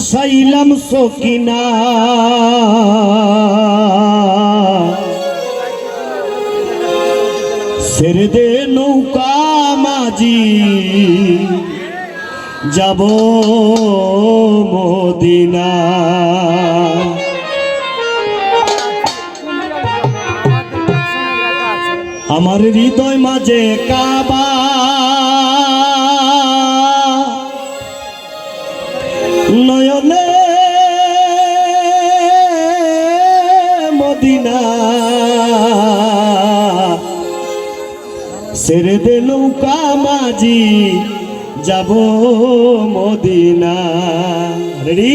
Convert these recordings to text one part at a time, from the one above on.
বাসাইলাম সকিনা। ছেড়ে দে নৌকা মাঝি। যাব মদিনা। আমার হৃদয় মাঝে কাবা ছেড়ে দে নৌকা মাঝি, যাব মদিনা। রেডি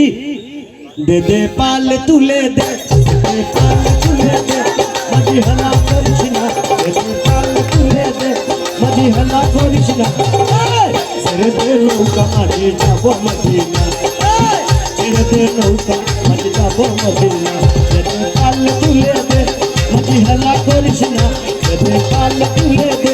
দে দে পাল তুলে দে দে পাল তুলে দে, মাঝি হালা করিস না। দে দে পাল তুলে দে, মাঝি হালা করিস না! ছেড়ে দে নৌকা মাঝি, যাব মদিনা! ছেড়ে দে নৌকা মাঝি, যাব মদিনা। দে দে পাল তুলে দে, মাঝি হালা করিস না। দে দে পাল তুলে দে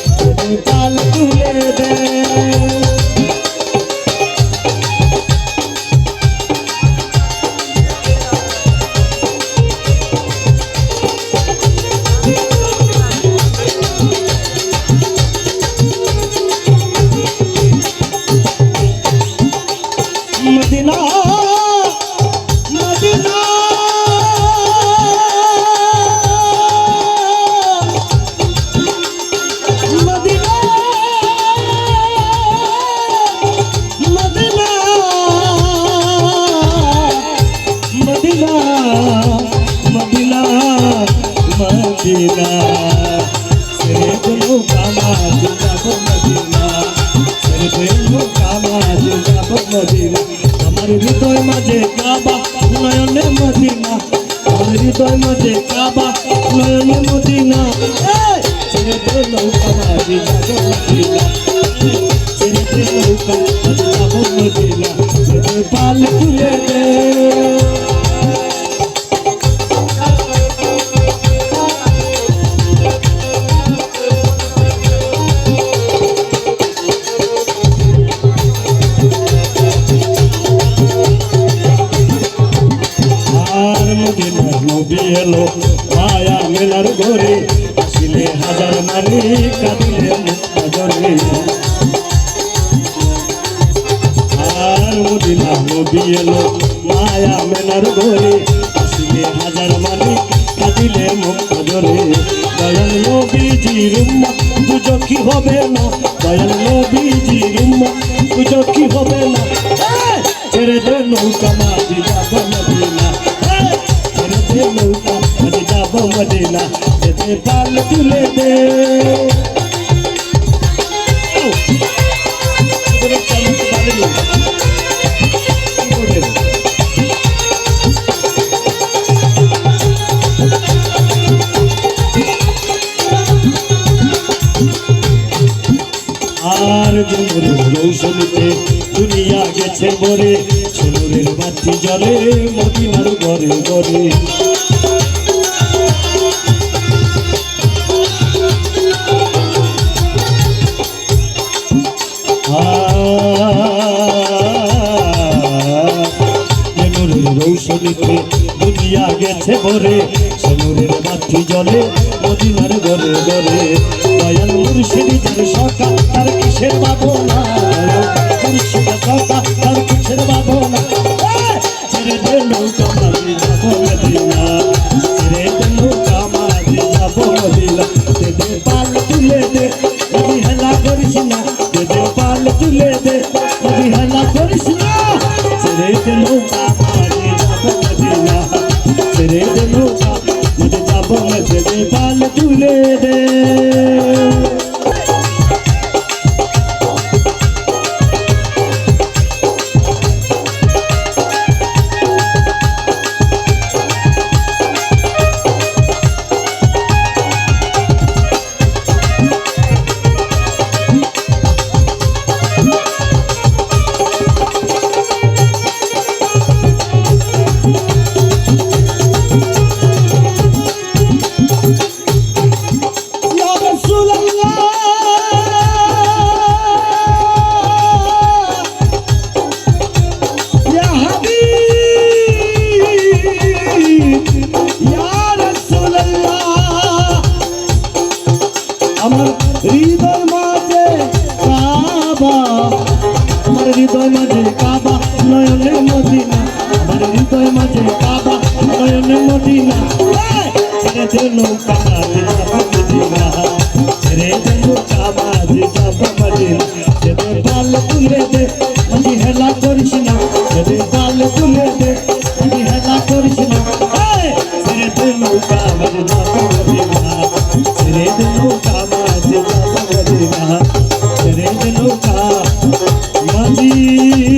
মদিনা সেরে গুলো কামাজ যাব মদিনা সেরে গুলো কামাজ যাব আমার হৃদয় মাঝে কাবা মদিনা। আমার হৃদয় মাঝে কাবা মদিনা। ছেড়ে পাল তুলে দে। এলো। মায়া মেলার ঘরে আসিলে হাজার মানি কাঁদিলে মুক্তা জলে আর মদিনার নবী এলো। মায়া মেলার ঘরে আসিলে হাজার মানি কাঁদিলে মুক্তা জলে দয়াল নবীজি রুম্মা দুজো কি হবে না? দয়াল নবীজি রুম্মা দুজো কি হবে না? ছেড়ে দে নৌকা মাঝি যাব মদিনা নৌকা মাঝি যাব মদিনা, যেতে পাল তুলে দে? আর জমুরের রৌশনীতে দুনিয়া গেছে বরে ছেলুরের বাতি জলে মদিনার ঘরে ঘরে ছেলুরের রৌশনীতে দুনিয়া গেছে বরে ছেলুরের বাতি জলে, মদিনার ঘরে ঘরে। দয়াল মুর্শিদি যার সকা তার কিসের ভাবনা? মুর্শিদা তার কিসের এই! ছেড়ে দে নৌকা মাঝি যাব মদিনা। ছেড়ে দে নৌকা মাঝি যাব মদিনা। পাল তুলে দে হেলা করিস না। পাল তুলে দে দে। আমার হৃদয় মাঝে কাবা। আমার হৃদয় মাঝে কাবা, নয়নে মদিনা। আমার হৃদয় মাঝে কাবা, নয়নে মদিনা। ছেড়ে দেন কাবা মদিনা। ছেড়ে দেন কাবা কাবা মদিনা যেতে পাল তুলে দে, আমি হেলা করিস না। যেতে পাল তুলে দে, আমি হেলা করিস না। ছেড়ে দেন কাবা ही